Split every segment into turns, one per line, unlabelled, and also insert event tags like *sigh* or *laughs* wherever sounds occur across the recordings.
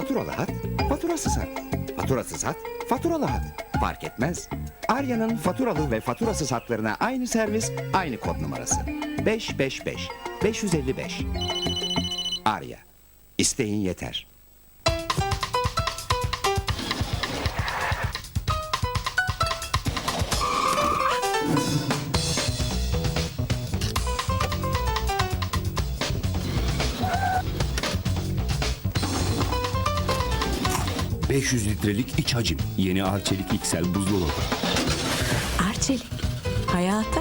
Faturalı hat, faturasız hat. Faturasız hat, faturalı hat. Fark etmez. Arya'nın faturalı ve faturasız hatlarına aynı servis, aynı kod numarası. 555 555. Arya. İsteğin yeter.
500 litrelik iç hacim. Yeni Arçelik XL buzdolabı.
Arçelik. Hayata.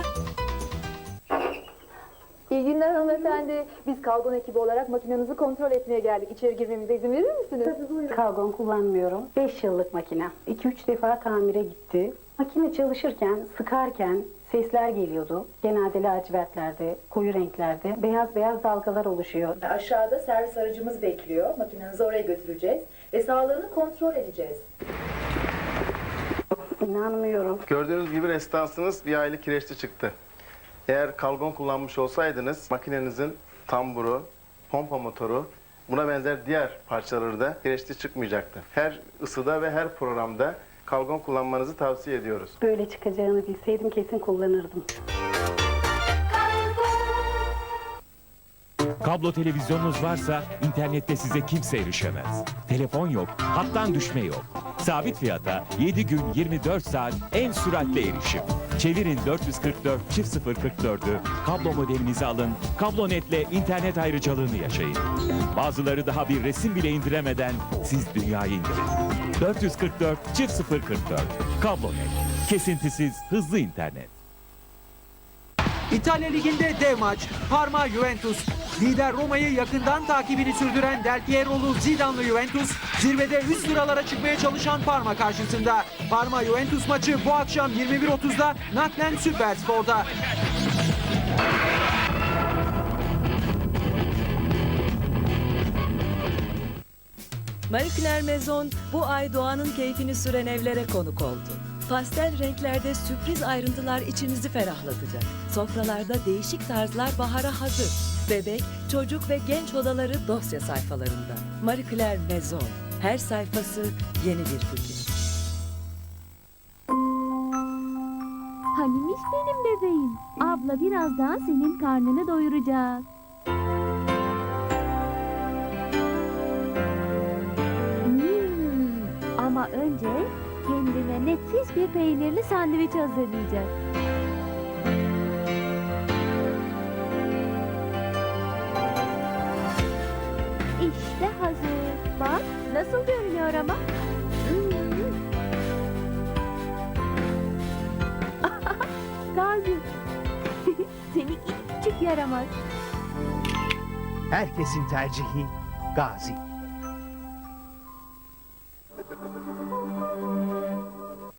İyi günler hanımefendi. Biz Kalgon ekibi olarak makinenizi kontrol etmeye geldik. İçeri girmemize izin verir misiniz? Tabii buyurun.
Kargon kullanmıyorum. 5 yıllık makine. 2-3 defa tamire gitti. Makine çalışırken, sıkarken sesler geliyordu. Genelde lacivertlerde, koyu renklerde beyaz beyaz dalgalar oluşuyor.
Aşağıda servis aracımız bekliyor. Makinenizi oraya götüreceğiz ve sağlığını kontrol edeceğiz.
İnanmıyorum.
Gördüğünüz gibi restansınız bir aylık kireçli çıktı. Eğer kalgon kullanmış olsaydınız makinenizin tamburu, pompa motoru buna benzer diğer parçaları da kireçli çıkmayacaktı. Her ısıda ve her programda kalgon kullanmanızı tavsiye ediyoruz.
Böyle çıkacağını bilseydim kesin kullanırdım.
Kablo televizyonunuz varsa internette size kimse erişemez. Telefon yok, hattan düşme yok. Sabit fiyata 7 gün 24 saat en süratli erişim. Çevirin 444 çift 044'ü, kablo modelinizi alın, kablonetle internet ayrıcalığını yaşayın. Bazıları daha bir resim bile indiremeden siz dünyayı indirin. 444 çift 044, kablonet. Kesintisiz, hızlı internet.
İtalya Ligi'nde dev maç. Parma Juventus. Lider Roma'yı yakından takibini sürdüren Del Piero'lu Zidane'lı Juventus zirvede üst sıralara çıkmaya çalışan Parma karşısında. Parma Juventus maçı bu akşam 21.30'da naklen Süper Spor'da.
Marie Maison bu ay doğanın keyfini süren evlere konuk oldu. Pastel renklerde sürpriz ayrıntılar içinizi ferahlatacak. Sofralarda değişik tarzlar bahara hazır. Bebek, çocuk ve genç odaları dosya sayfalarında. Marie Claire Maison. Her sayfası yeni bir fikir.
Hanimiş benim bebeğim. Abla birazdan senin karnını doyuracak. Ama önce kendine nefis bir peynirli sandviç hazırlayacak. İşte hazır. Bak nasıl görünüyor ama. *laughs* Gazi. *laughs* Seni küçük yaramaz.
Herkesin tercihi Gazi.